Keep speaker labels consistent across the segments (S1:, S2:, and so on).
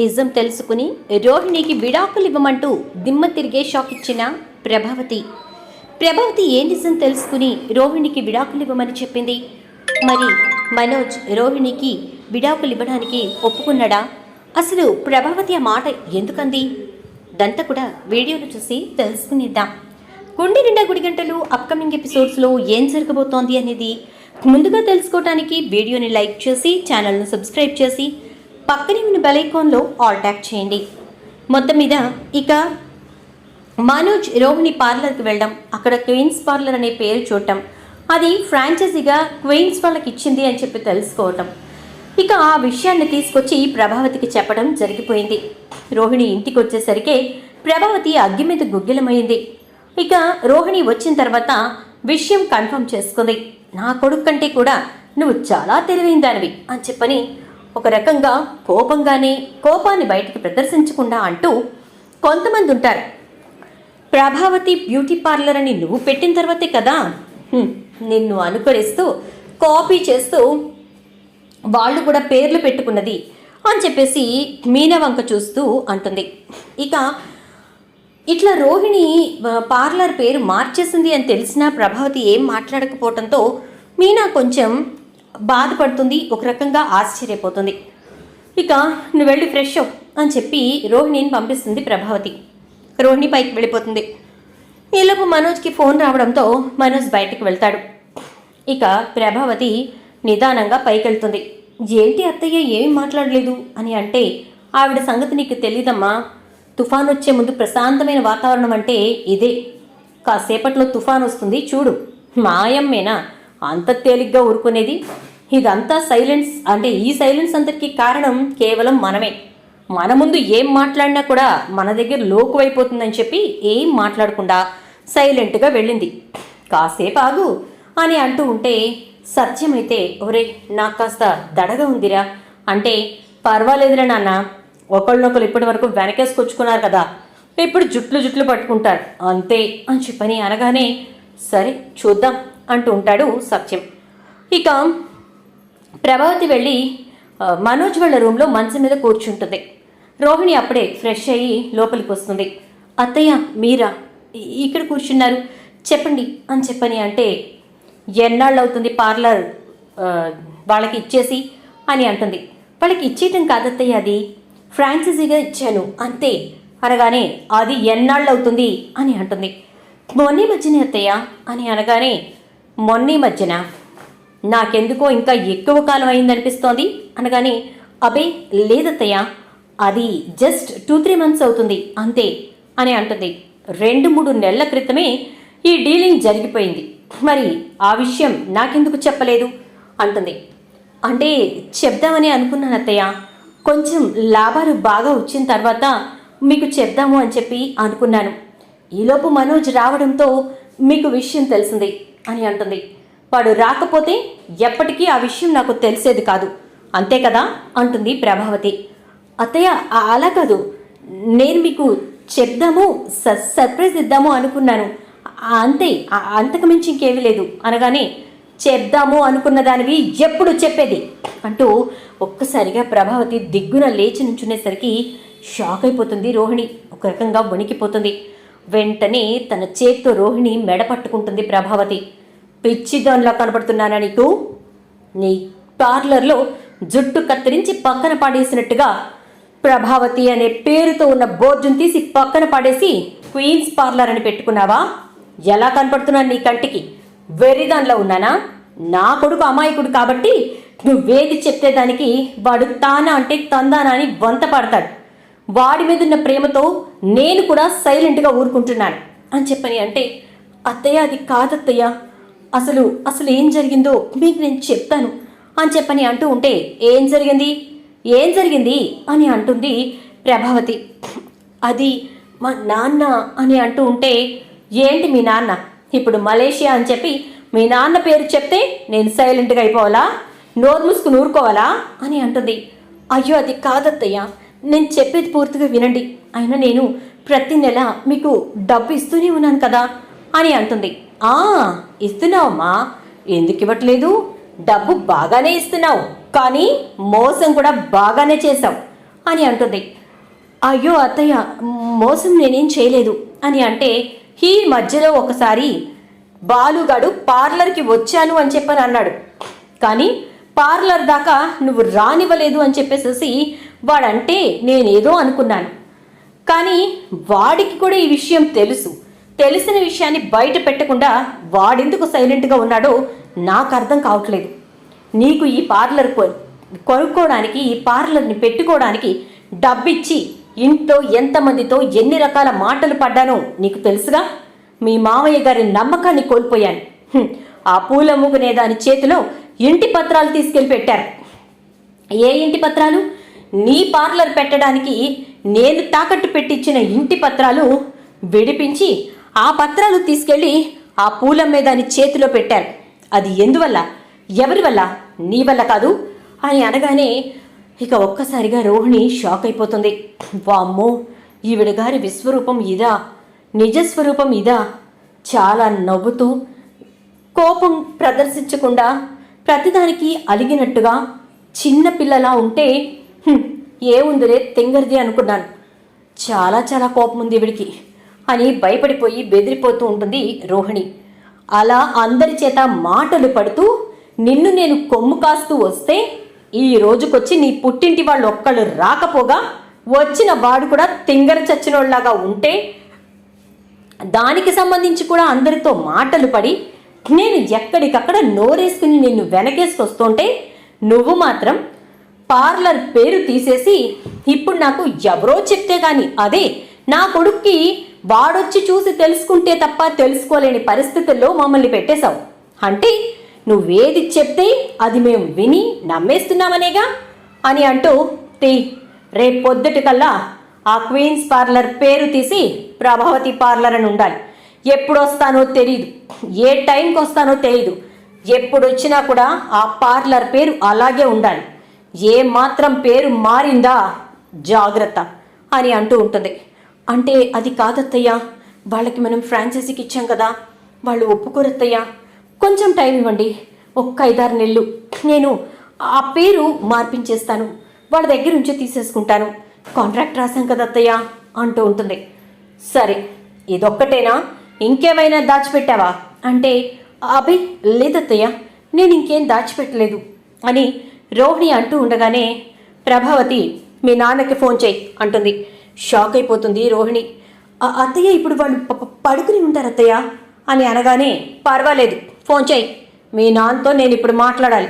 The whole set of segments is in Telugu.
S1: నిజం తెలుసుకుని రోహిణికి విడాకులు ఇవ్వమంటూ దిమ్మ తిరిగే షాక్ ఇచ్చిన ప్రభావతి. ప్రభావతి ఏ నిజం తెలుసుకుని రోహిణికి విడాకులు ఇవ్వమని చెప్పింది. మరి మనోజ్ రోహిణికి విడాకులు ఇవ్వడానికి ఒప్పుకున్నాడా? అసలు ప్రభావతి ఆ మాట ఎందుకంది? దంతా కూడా వీడియోను చూసి తెలుసుకునిద్దాం. గుండె నిండా గుడి గంటలు అప్కమింగ్ ఎపిసోడ్స్లో ఏం జరగబోతోంది అనేది ముందుగా తెలుసుకోవడానికి వీడియోని లైక్ చేసి ఛానల్ను సబ్స్క్రైబ్ చేసి పక్కనే ఉన్న బెలైకాన్లో ఆల్ ట్యాప్ చేయండి. మొత్తం మీద ఇక మనోజ్ రోహిణి పార్లర్కి వెళ్ళడం అక్కడ క్వీన్స్ పార్లర్ అనే పేరు చూడటం అది ఫ్రాంచైజీగా క్వీన్స్ వాళ్ళకి ఇచ్చింది అని చెప్పి తెలుసుకోవటం. ఇక ఆ విషయాన్ని తీసుకొచ్చి ప్రభావతికి చెప్పడం జరిగిపోయింది. రోహిణి ఇంటికి వచ్చేసరికి ప్రభావతి అగ్గి మీద గుగ్గిలమైంది ఇక రోహిణి వచ్చిన తర్వాత విషయం కన్ఫర్మ్ చేసుకుంది. నా కొడుకు కంటే కూడా నువ్వు చాలా తెలివైన దానివి అని చెప్పని ఒక రకంగా కోపంగానే కోపాన్ని బయటికి ప్రదర్శించకుండా అంటూ కొంతమంది ఉంటారు ప్రభావతి బ్యూటీ పార్లర్ అని నువ్వు పెట్టిన తర్వాతే కదా? నిన్ను అనుకరిస్తూ కాపీ చేస్తూ వాళ్ళు కూడా పేర్లు పెట్టుకున్నది అని చెప్పేసి మీనా వంక చూస్తూ అంటుంది. ఇక ఇట్లా రోహిణి పార్లర్ పేరు మార్చేసింది అని తెలిసినా ప్రభావతి ఏం మాట్లాడకపోవడంతో మీనా కొంచెం బాధపడుతుంది ఒక రకంగా ఆశ్చర్యపోతుంది. ఇక నువ్వు వెళ్ళి ఫ్రెష్ అవ్ అని చెప్పి రోహిణిని పంపిస్తుంది ప్రభావతి. రోహిణి పైకి వెళ్ళిపోతుంది. ఈలోపు మనోజ్కి ఫోన్ రావడంతో మనోజ్ బయటికి వెళ్తాడు. ఇక ప్రభావతి నిదానంగా పైకి వెళ్తుంది ఏంటి అత్తయ్య ఏమి మాట్లాడలేదు? అని అంటే ఆవిడ సంగతి నీకు తెలీదమ్మా. తుఫాన్ వచ్చే ముందు ప్రశాంతమైన వాతావరణం అంటే ఇదే. కాసేపట్లో తుఫాన్ వస్తుంది చూడు. మాయమ్మేనా అంత తేలిగ్గా ఊరుకునేది? ఇదంతా సైలెన్స్. అంటే ఈ సైలెన్స్ అంతటికి కారణం కేవలం మనమే. మన ముందు ఏం మాట్లాడినా కూడా మన దగ్గర లోకు అయిపోతుందని చెప్పి ఏం మాట్లాడకుండా సైలెంట్గా వెళ్ళింది. కాసేపు ఆగు అని అంటూ ఉంటే సత్యమైతే ఒరే నాకు కాస్త దడగా ఉందిరా. అంటే పర్వాలేదురా నాన్న. ఒకళ్ళనొకరు ఇప్పటి వరకు వెనకేసుకొచ్చుకున్నారు కదా. ఇప్పుడు జుట్లు జుట్లు పట్టుకుంటారు. అంతే. అని చెప్పని అనగానే సరే చూద్దాం. అంటూ ఉంటాడు సత్యం. ఇక ప్రభావతి వెళ్ళి మనోజ్ వాళ్ళ రూమ్లో మంచం మీద కూర్చుంటుంది. రోహిణి అప్పుడే ఫ్రెష్ అయ్యి లోపలికి వస్తుంది. అత్తయ్య మీరా? ఇక్కడ కూర్చున్నారు. చెప్పండి అని చెప్పని అంటే ఎన్నాళ్ళవుతుంది పార్లర్ వాళ్ళకి ఇచ్చేసి అని అంటుంది. వాళ్ళకి ఇచ్చేయటం కాదత్తయ్య అది. ఫ్రాంచైజీగా ఇచ్చాను అంతే. అనగానే అది ఎన్నాళ్ళవుతుంది అని అంటుంది. మొన్నీ మధ్యనే అత్తయ్య అని అనగానే మొన్నీ మధ్యన. నాకెందుకో ఇంకా ఎక్కువ కాలం అయిందనిపిస్తోంది. అనగానే అబే లేదత్తయ్య అది జస్ట్ టూ త్రీ మంత్స్ అవుతుంది అంతే అని అంటుంది. రెండు మూడు నెలల క్రితమే ఈ డీలింగ్ జరిగిపోయింది. మరి ఆ విషయం నాకెందుకు చెప్పలేదు? అంటుంది. అంటే చెప్దామని అనుకున్నాను అత్తయ్య. కొంచెం లాభాలు బాగా వచ్చిన తర్వాత మీకు చెప్దాము అని చెప్పి అనుకున్నాను. ఈలోపు మనోజ్ రావడంతో మీకు విషయం తెలిసింది. అని అంటుంది. వాడు రాకపోతే ఎప్పటికీ ఆ విషయం నాకు తెలిసేది కాదు. అంతే కదా? అంటుంది ప్రభావతి. అత్తయ్య అలా కాదు. నేను మీకు చెప్దాము స- సర్ప్రైజ్ ఇద్దాము అనుకున్నాను. అంతే అంతకు మించి ఇంకేమీ లేదు. అనగానే చెప్దాము అనుకున్న దానివి ఎప్పుడు చెప్పేది? అంటూ ఒక్కసారిగా ప్రభావతి దిగ్గున లేచి నుంచునేసరికి షాక్ అయిపోతుంది రోహిణి. ఒక రకంగా వణికిపోతుంది. వెంటనే తన చేత్తో రోహిణి మెడ పట్టుకుంటుంది ప్రభావతి. పిచ్చిదానిలా కనపడుతున్నానా నీకు? నీ పార్లర్లో జుట్టు కత్తిరించి పక్కన పాడేసినట్టుగా ప్రభావతి అనే పేరుతో ఉన్న బోర్డును తీసి పక్కన పాడేసి క్వీన్స్ పార్లర్ అని పెట్టుకున్నావా? ఎలా కనపడుతున్నాను నీ కంటికి? వెర్రిదానిలో ఉన్నానా? నా కొడుకు అమాయకుడు కాబట్టి నువ్వేది చెప్తే దానికి వాడు తానా అంటే తందానా అని వంత పడతాడు. వాడి మీద ఉన్న ప్రేమతో నేను కూడా సైలెంట్గా ఊరుకుంటున్నాను. అని చెప్పని అంటే అత్తయ్య అది కాదత్తయ్య. అసలు అసలు ఏం జరిగిందో మీకు నేను చెప్తాను. అని చెప్పని అంటూ ఉంటే ఏం జరిగింది? ఏం జరిగింది? అని అంటుంది ప్రభావతి. అది మా నాన్న అని అంటూ ఉంటే ఏంటి మీ నాన్న? ఇప్పుడు మలేషియా అని చెప్పి మీ నాన్న పేరు చెప్తే నేను సైలెంట్గా అయిపోవాలా? నోరు మూసుకుని ఊరుకోవాలా? అని అంటుంది. అయ్యో అది కాదత్తయ్య. నేను చెప్పేది పూర్తిగా వినండి. అయినా నేను ప్రతి నెల మీకు డబ్బు ఇస్తూనే ఉన్నాను కదా అని అంటుంది. ఆ ఇస్తున్నావమ్మా. ఎందుకు ఇవ్వట్లేదు? డబ్బు బాగానే ఇస్తున్నావు. కానీ మోసం కూడా బాగానే చేశావు అని అంటుంది. అయ్యో అత్తయ్య మోసం నేనేం చేయలేదు అని అంటే ఈ మధ్యలో ఒకసారి బాలుగాడు పార్లర్కి వచ్చాను అని చెప్పని అన్నాడు. కానీ పార్లర్ దాకా నువ్వు రానివ్వలేదు అని చెప్పేసేసి వాడంటే నేనేదో అనుకున్నాను. కానీ వాడికి కూడా ఈ విషయం తెలుసు. తెలిసిన విషయాన్ని బయట పెట్టకుండా వాడెందుకు సైలెంట్గా ఉన్నాడో నాకు అర్థం కావట్లేదు. నీకు ఈ పార్లర్ కొనుక్కోవడానికి ఈ పార్లర్ని పెట్టుకోవడానికి డబ్బిచ్చి ఇంట్లో ఎంతమందితో ఎన్ని రకాల మాటలు పడ్డానో నీకు తెలుసుగా? మీ మామయ్య గారి నమ్మకాన్ని కోల్పోయాను. ఆ పూల అమ్ముకునే దాని చేతిలో ఇంటి పత్రాలు తీసుకెళ్ళి పెట్టారు. ఏ ఇంటి పత్రాలు? నీ పార్లర్ పెట్టడానికి నేను తాకట్టు పెట్టించిన ఇంటి పత్రాలు విడిపించి ఆ పత్రాలు తీసుకెళ్ళి ఆ పూలమ్మే దాని చేతిలో పెట్టారు. అది ఎందువల్ల? ఎవరి వల్ల? నీ వల్ల కాదు అని అనగానే ఇక ఒక్కసారిగా రోహిణి షాక్ అయిపోతుంది. వామ్మో ఈవిడ గారి విశ్వరూపం ఇదా? నిజస్వరూపం ఇదా? చాలా నవ్వుతూ కోపం ప్రదర్శించకుండా ప్రతిదానికి అలిగినట్టుగా చిన్నపిల్లలా ఉంటే "హ్మ్, ఏముందిరే తెంగరిది అనుకున్నాను. చాలా చాలా కోపం ఉంది ఇవిడికి అని భయపడిపోయి బెదిరిపోతూ ఉంటుంది రోహిణి. అలా అందరి చేత మాటలు పడుతూ నిన్ను నేను కొమ్ము కాస్తూ వస్తే ఈ రోజుకొచ్చి నీ పుట్టింటి వాళ్ళు ఒక్కళ్ళు రాకపోగా వచ్చిన వాడు కూడా తింగర చచ్చినోళ్ళలాగా ఉంటే దానికి సంబంధించి కూడా అందరితో మాటలు పడి నేను ఎక్కడికక్కడ నోరేసుకుని నిన్ను వెనకేసుకొస్తుంటే నువ్వు మాత్రం పార్లర్ పేరు తీసేసి ఇప్పుడు నాకు ఎవరో చెప్తే గాని అదే నా కొడుక్కి వాడొచ్చి చూసి తెలుసుకుంటే తప్ప తెలుసుకోలేని పరిస్థితుల్లో మమ్మల్ని పెట్టేశావు. అంటే నువ్వేది చెప్తే అది మేము విని నమ్మేస్తున్నామనేగా? అని అంటూ తీ రేపు పొద్దుటికల్లా ఆ క్వీన్స్ పార్లర్ పేరు తీసి ప్రభావతి పార్లర్ అని ఉండాలి. ఎప్పుడు వస్తానో తెలియదు ఏ టైంకి వస్తానో తెలియదు ఎప్పుడు వచ్చినా కూడా ఆ పార్లర్ పేరు అలాగే ఉండాలి. ఏ మాత్రం పేరు మారిందా? జాగ్రత్త అని అంటూ ఉంటుంది. అంటే అది కాదత్తయ్యా. వాళ్ళకి మనం ఫ్రాంచైజీకి ఇచ్చాం కదా. వాళ్ళు ఒప్పుకోరత్తయ్యా. కొంచెం టైం ఇవ్వండి. ఒక్క ఐదారు నెలలు. నేను ఆ పేరు మార్పించేస్తాను. వాళ్ళ దగ్గర నుంచి తీసేసుకుంటాను. కాంట్రాక్ట్ రాశాం కదా అత్తయ్య అంటూ ఉంటుంది. సరే ఇదొక్కటేనా? ఇంకేమైనా దాచిపెట్టావా? అంటే అభి లేదత్తయ్య. నేను ఇంకేం దాచిపెట్టలేదు అని రోహిణి అంటూ ఉండగానే ప్రభావతి మీ నాన్నకి ఫోన్ చేయి అంటుంది. షాక్ అయిపోతుంది రోహిణి. "ఆ అత్తయ్య ఇప్పుడు వాళ్ళు పడుకుని ఉంటారు అత్తయ్య అని అనగానే పర్వాలేదు ఫోన్ చేయి. మీ నాన్నతో నేను ఇప్పుడు మాట్లాడాలి.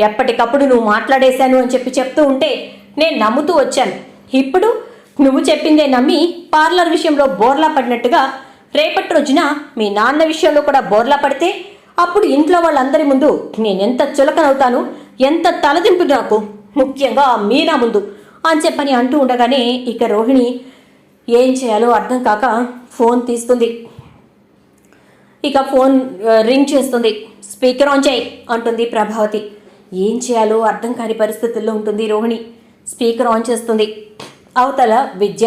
S1: ఎప్పటికప్పుడు నువ్వు మాట్లాడేశాను అని చెప్పి చెప్తూ ఉంటే నేను నమ్ముతూ వచ్చాను. ఇప్పుడు నువ్వు చెప్పిందే నమ్మి పార్లర్ విషయంలో బోర్లా పడినట్టుగా రేపటి రోజున మీ నాన్న విషయంలో కూడా బోర్లా పడితే అప్పుడు ఇంట్లో వాళ్ళందరి ముందు నేనెంత చులకనవుతాను ఎంత తలదింపు నాకు? ముఖ్యంగా మీనా ముందు అని చెప్పని అంటూ ఉండగానే ఇక రోహిణి ఏం చేయాలో అర్థం కాక ఫోన్ తీస్తుంది ఇక ఫోన్ రింగ్ చేస్తుంది. స్పీకర్ ఆన్ చేయి అంటుంది ప్రభావతి. ఏం చేయాలో అర్థం కాని పరిస్థితుల్లో ఉంటుంది రోహిణి. స్పీకర్ ఆన్ చేస్తుంది. అవతల విద్య.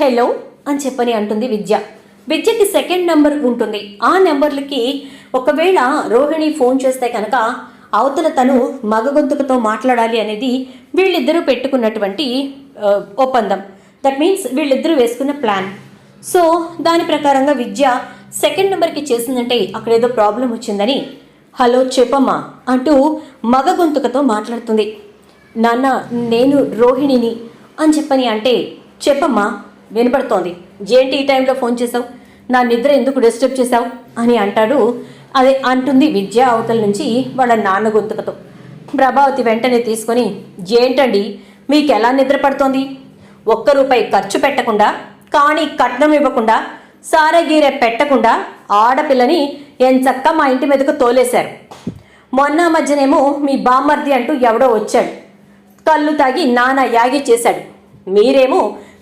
S1: హలో అని చెప్పని అంటుంది విద్య. విద్యకి సెకండ్ నెంబర్ ఉంటుంది. ఆ నెంబర్లకి ఒకవేళ రోహిణి ఫోన్ చేస్తే కనుక అవతల తను మగ గొంతుకతో మాట్లాడాలి అనేది వీళ్ళిద్దరూ పెట్టుకున్నటువంటి ఒప్పందం. దట్ మీన్స్ వీళ్ళిద్దరూ వేసుకున్న ప్లాన్ సో దాని ప్రకారంగా విద్య సెకండ్ నెంబర్కి చేసిందంటే అక్కడ ఏదో ప్రాబ్లం వచ్చిందని హలో చెప్పమ్మా అంటూ మగ గొంతుకతో మాట్లాడుతుంది. నాన్న నేను రోహిణిని అని చెప్పని అంటే చెప్పమ్మా వినపడుతోంది. ఏంటి ఈ టైంలో ఫోన్ చేసావు? నా నిద్ర ఎందుకు డిస్టర్బ్ చేశావు అని అంటాడు అదే అంటుంది విద్య అవతల నుంచి వాళ్ళ నాన్న గొంతుకతో. ప్రభావతి వెంటనే తీసుకొని ఏంటండి? మీకు ఎలా నిద్ర పడుతోంది? ఒక్క రూపాయి ఖర్చు పెట్టకుండా కానీ కట్నం ఇవ్వకుండా సారగీరె పెట్టకుండా ఆడపిల్లని ఎంచక్క మా ఇంటి మీదకు తోలేశారు. మొన్న మధ్యనేమో మీ బామ్మర్ది అంటూ ఎవడో వచ్చాడు. కళ్ళు తాగి నానా యాగి చేశాడు. మీరేమో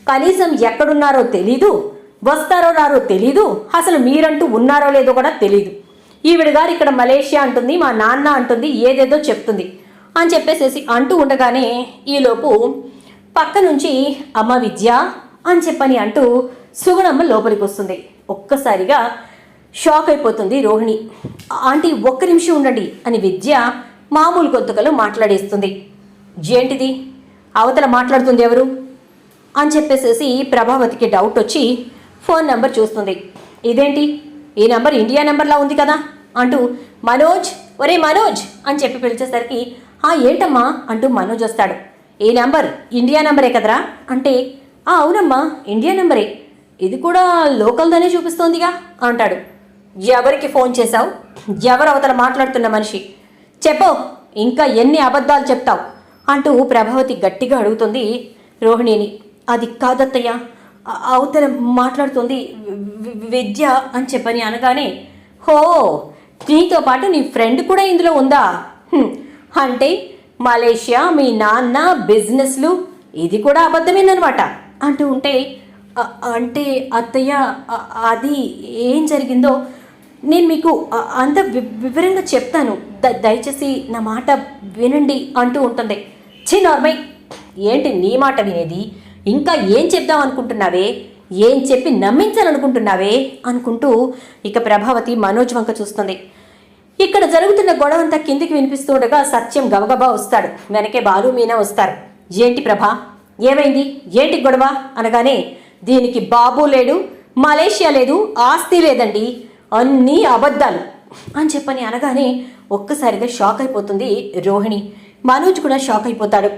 S1: కనీసం ఎక్కడున్నారో తెలీదు వస్తారో రారో తెలీదు అసలు మీరంటూ ఉన్నారో లేదో కూడా తెలీదు. ఈవిడ గారు ఇక్కడ మలేషియా అంటుంది మా నాన్న అంటుంది ఏదేదో చెప్తుంది అని చెప్పేసేసి అంటూ ఉండగానే ఈలోపు పక్క నుంచి అమ్మ విద్య అని చెప్పని అంటూ సుగుణమ్మ లోపలికి వస్తుంది. ఒక్కసారిగా షాక్ అయిపోతుంది రోహిణి. ఆంటీ ఒక్క నిమిషం ఉండండి అని విద్య మామూలు గొంతుకలో మాట్లాడేస్తుంది. ఏంటిది? అవతల మాట్లాడుతుంది ఎవరు? అని చెప్పేసేసి ప్రభావతికి డౌట్ వచ్చి ఫోన్ నెంబర్ చూస్తుంది. ఇదేంటి? ఈ నెంబర్ ఇండియా నెంబర్లా ఉంది కదా? అంటూ మనోజ్ ఒరే మనోజ్ అని చెప్పి పిలిచేసరికి ఆ ఏంటమ్మా? అంటూ మనోజ్ వస్తాడు. ఈ నెంబర్ ఇండియా నెంబరే కదరా? అంటే ఆ అవునమ్మా ఇండియా నెంబరే. ఇది కూడా లోకల్దనే చూపిస్తోందిగా అంటాడు. ఎవరికి ఫోన్ చేశావు? ఎవరు అవతల మాట్లాడుతున్న మనిషి? చెప్పు ఇంకా ఎన్ని అబద్ధాలు చెప్తావు? అంటూ ప్రభావతి గట్టిగా అడుగుతుంది రోహిణిని. అది కాదత్తయ్య అవతల మాట్లాడుతుంది వి- విద్య అని చెప్పని అనగానే హో నీతో పాటు నీ ఫ్రెండ్ కూడా ఇందులో ఉందా? అంటే మలేషియా మీ నాన్న బిజినెస్లు ఇది కూడా అబద్ధమేనమాట అంటూ ఉంటే అంటే అత్తయ్య అది ఏం జరిగిందో నేను మీకు అంత వి- వివరంగా చెప్తాను. ద- దయచేసి నా మాట వినండి అంటూ ఉంటుంది. చిన్నార్మై ఏంటి నీ మాట వినేది? ఇంకా ఏం చెప్దాం అనుకుంటున్నావే? ఏం చెప్పి నమ్మించాలనుకుంటున్నావే? అనుకుంటూ ఇక ప్రభావతి మనోజ్ వంక చూస్తుంది. ఇక్కడ జరుగుతున్న గొడవ అంతా కిందికి వినిపిస్తుండగా సత్యం గబగబా వస్తాడు. వెనకే బాలు మీనా వస్తారు. ఏంటి ప్రభా? ఏమైంది? ఏంటి గొడవ? అనగానే దీనికి బాబు లేడు మలేషియా లేదు ఆస్తి లేదండి అన్నీ అబద్ధాలు అని చెప్పని అనగానే ఒక్కసారిగా షాక్ అయిపోతుంది రోహిణి. మనోజ్ కూడా షాక్ అయిపోతాడు.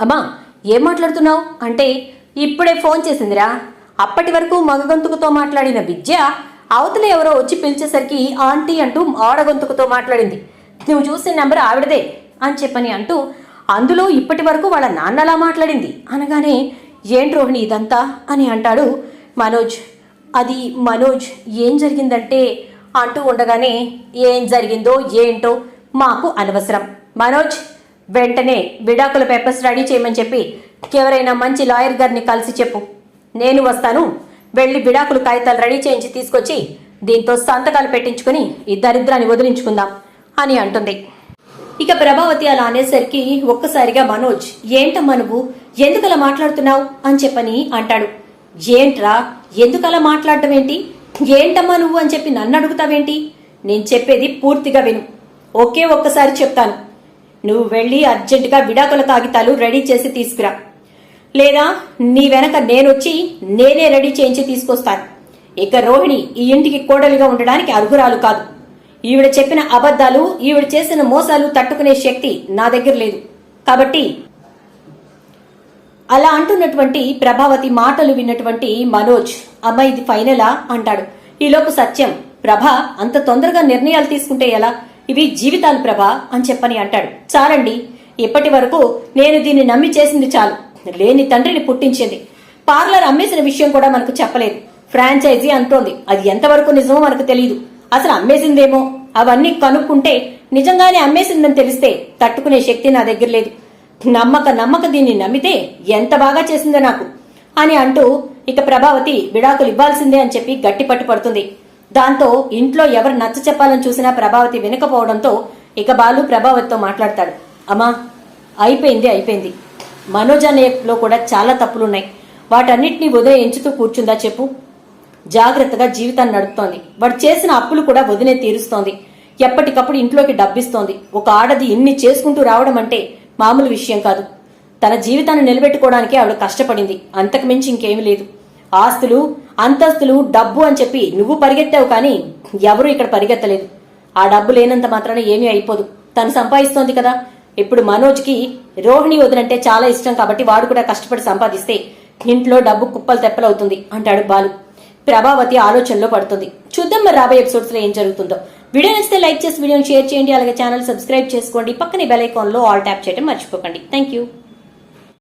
S1: అమ్మా ఏం మాట్లాడుతున్నావు? అంటే ఇప్పుడే ఫోన్ చేసిందిరా. అప్పటి వరకు మగగొంతుకుతో మాట్లాడిన విద్య అవతల ఎవరో వచ్చి పిలిచేసరికి ఆంటీ అంటూ ఆడగొంతుకుతో మాట్లాడింది. నువ్వు చూసిన నెంబర్ ఆవిడదే అని చెప్పని అంటూ అందులో ఇప్పటి వరకు వాళ్ళ నాన్నలా మాట్లాడింది. అనగానే ఏంటి రోహిణి ఇదంతా? అని అంటాడు మనోజ్. అది మనోజ్ ఏం జరిగిందంటే? అంటూ ఉండగానే ఏం జరిగిందో ఏంటో మాకు అనవసరం. మనోజ్ వెంటనే విడాకుల పేపర్స్ రెడీ చేయమని చెప్పి ఎవరైనా మంచి లాయర్ గారిని కలిసి చెప్పు. నేను వస్తాను. వెళ్ళి విడాకులు కాగితాలు రెడీ చేయించి తీసుకొచ్చి దీంతో సంతకాలు పెట్టించుకుని ఈ దరిద్రాన్ని వదిలించుకుందాం అని అంటుంది. ఇక ప్రభావతి అలా అనేసరికి ఒక్కసారిగా మనోజ్ ఏంటమ్మా నువ్వు? ఎందుకలా మాట్లాడుతున్నావు? అని చెప్పని అంటాడు. ఏంట్రా? ఎందుకలా మాట్లాడటం ఏంటి ఏంటమ్మా నువ్వు? అని చెప్పి నన్ను అడుగుతావేంటి? నేను చెప్పేది పూర్తిగా విను. ఒకే ఒక్కసారి చెప్తాను. నువ్వు వెళ్ళి అర్జెంటుగా విడాకుల కాగితాలు రెడీ చేసి తీసుకురా. లేదా నీ వెనక నేనొచ్చి నేనే రెడీ చేయించి తీసుకొస్తాను. ఇక రోహిణి ఈ ఇంటికి కోడలిగా ఉండడానికి అర్హురాలు కాదు. ఈవిడ చెప్పిన అబద్ధాలు ఈవిడ చేసిన మోసాలు తట్టుకునే శక్తి నా దగ్గర లేదు. కాబట్టి అలా అంటున్నటువంటి ప్రభావతి మాటలు విన్నటువంటి మనోజ్ అమ్మ ఇది ఫైనలా అంటాడు. ఈలోపు సత్యం ప్రభ అంత తొందరగా నిర్ణయాలు తీసుకుంటే ఎలా? ఇవి జీవితాలు ప్రభా అని చెప్పని అంటాడు. చాలండి ఇప్పటి వరకు నేను దీన్ని నమ్మి చేసింది చాలు. లేని తండ్రిని పుట్టించింది. పార్లర్ అమ్మేసిన విషయం కూడా మనకు చెప్పలేదు. ఫ్రాంచైజీ అంటోంది. అది ఎంతవరకు నిజమో మనకు తెలియదు అసలు అమ్మేసిందేమో? అవన్నీ కనుక్కుంటే నిజంగానే అమ్మేసిందని తెలిస్తే తట్టుకునే శక్తి నా దగ్గర లేదు. నమ్మక నమ్మక దీన్ని నమ్మితే ఎంత బాగా చేసిందో నాకు. అని అంటూ ఇక ప్రభావతి విడాకులు ఇవ్వాల్సిందే అని చెప్పి గట్టి పట్టు పడుతుంది దాంతో ఇంట్లో ఎవరు నచ్చ చెప్పాలని చూసినా ప్రభావతి వినకపోవడంతో ఇక బాలు ప్రభావతితో మాట్లాడతాడు. అమ్మా అయిపోయింది అయిపోయింది. మనోజ్ అనేలో కూడా చాలా తప్పులున్నాయి. వాటన్నిటినీ వదిలే ఎంచుతూ కూర్చుందా చెప్పు? జాగ్రత్తగా జీవితాన్ని నడుపుతోంది. వాడు చేసిన అప్పులు కూడా వదిలే తీరుస్తోంది. ఎప్పటికప్పుడు ఇంట్లోకి డబ్బిస్తోంది. ఒక ఆడది ఇన్ని చేసుకుంటూ రావడం అంటే మామూలు విషయం కాదు. తన జీవితాన్ని నిలబెట్టుకోవడానికి ఆవిడ కష్టపడింది. అంతకు మించి ఇంకేమీ లేదు. ఆస్తులు అంతస్తులు డబ్బు అని చెప్పి నువ్వు పరిగెత్తావు కానీ ఎవరూ ఇక్కడ పరిగెత్తలేదు. ఆ డబ్బు లేనంత మాత్రాన ఏమీ అయిపోదు. తను సంపాదిస్తోంది కదా. ఇప్పుడు మనోజ్కి రోహిణి వదినంటే చాలా ఇష్టం కాబట్టి వాడు కూడా కష్టపడి సంపాదిస్తే ఇంట్లో డబ్బు కుప్పలు తెప్పలవుతుంది అంటాడు బాలు. ప్రభావతి ఆలోచనలో పడుతుంది. చూద్దాం మరి రాబోయే ఎపిసోడ్స్లో ఏం జరుగుతుందో. వీడియో నచ్చితే లైక్ చేసి వీడియోని షేర్ చేయండి. అలాగే ఛానల్ సబ్స్క్రైబ్ చేసుకోండి. పక్కనే బెల్ ఐకాన్లో ఆల్ ట్యాప్ చేయడం మర్చిపోకండి. Thank you